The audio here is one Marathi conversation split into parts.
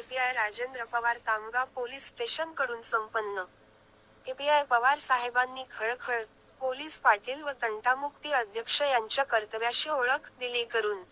एपीआय राजेंद्र पवार तामगाव पोलीस स्टेशनकडून संपन्न. एपीआय पवार साहेबांनी खळखळ पोलीस पाटील व तंटामुक्ती अध्यक्ष यांच्या कर्तव्याशी ओळख दिली करून.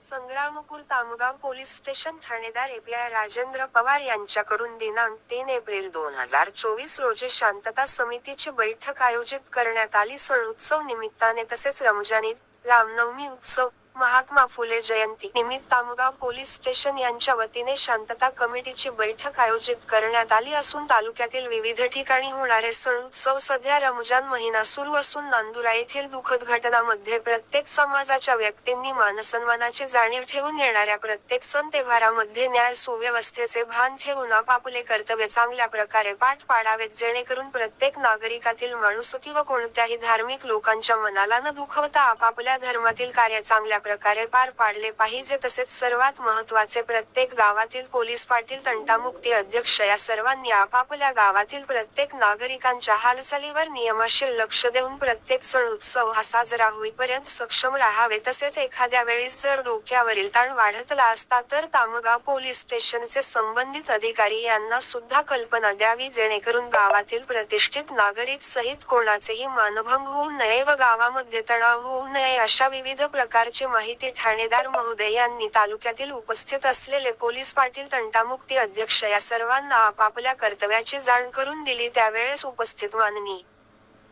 संग्रामपूर तामगाव पोलीस स्टेशन ठाणेदार एपीआय राजेंद्र पवार यांच्याकडून दिनांक तीन एप्रिल दोन हजार चोवीस रोजी शांतता समितीची बैठक आयोजित करण्यात आली. सण उत्सव निमित्ताने तसेच रमजानी रामनवमी उत्सव महात्मा फुले जयंती निमित्त तामगाव पोलीस स्टेशन यांच्या वतीने शांतता कमिटीची बैठक आयोजित करण्यात आली असून तालुक्यातील विविध ठिकाणी होणारे सण उत्सव सध्या रमजान महिना सुरू असून नांदुरा येथील दुःखद घटनामध्ये प्रत्येक समाजाच्या व्यक्तींनी मानसन्मानाची जाणीव ठेवून येणाऱ्या प्रत्येक सण तेव्हारामध्ये न्याय सुव्यवस्थेचे भान ठेवून आपापले कर्तव्य चांगल्या प्रकारे पाठ पाडावेत जेणेकरून प्रत्येक नागरिकातील माणुसकी व कोणत्याही धार्मिक लोकांच्या मनाला न दुखवता आपापल्या धर्मातील कार्य चांगल्या प्रकारे पार पाडले पाहिजे. तसेच सर्वात महत्त्वाचे प्रत्येक गावातील पोलीस पाटील तंटामुक्ती अध्यक्ष या सर्वांनी आपापल्या गावातील प्रत्येक नागरिकांच्या हालचालीवर नियमाशील लक्ष देऊन प्रत्येक सण उत्सव हा साजरा होईपर्यंत सक्षम राहावे. तसेच एखाद्या वेळीस जर डोक्यावरील ताण वाढतला असता तर तामगाव पोलीस स्टेशनचे संबंधित अधिकारी यांना सुद्धा कल्पना द्यावी जेणेकरून गावातील प्रतिष्ठित नागरिक सहित कोणाचेही मानभंग होऊ नये व गावामध्ये तणाव होऊ नये अशा विविध प्रकारचे माहिती ठाणेदार महोदय यांनी तालुक्यातील उपस्थित असलेले पोलीस पाटील तंटामुक्ती अध्यक्ष या सर्वांना आपापल्या कर्तव्याची जाण करून दिली त्यावेळेस उपस्थित माननी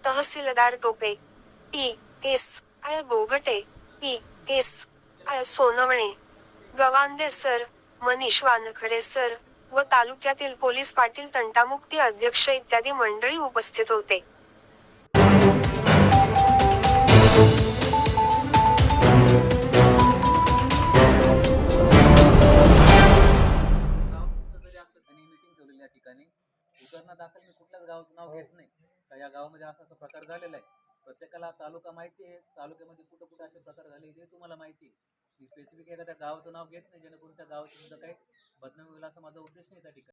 तहसीलदार Tope E S I. Gogate E S I. Sonawane Gavande sir Manish Wankhede sir व तालुक्यातील पोलीस पाटील तंटामुक्ती अध्यक्ष इत्यादी मंडळी उपस्थित होते. करणं दाखल मी कुठल्याच गावाचं नाव घेत नाही. का या गावामध्ये असा असा प्रकार झालेला आहे. प्रत्येकाला तालुका माहिती आहे. तालुक्यामध्ये कुठं कुठं असे प्रकार झाले ते तुम्हाला माहिती आहे. मी स्पेसिफिक एखाद्या गावाचं नाव घेत नाही जेणेकरून त्या गावाचं सुद्धा काही बदनामी होईल असा माझा उद्देश नाही त्या ठिकाणी.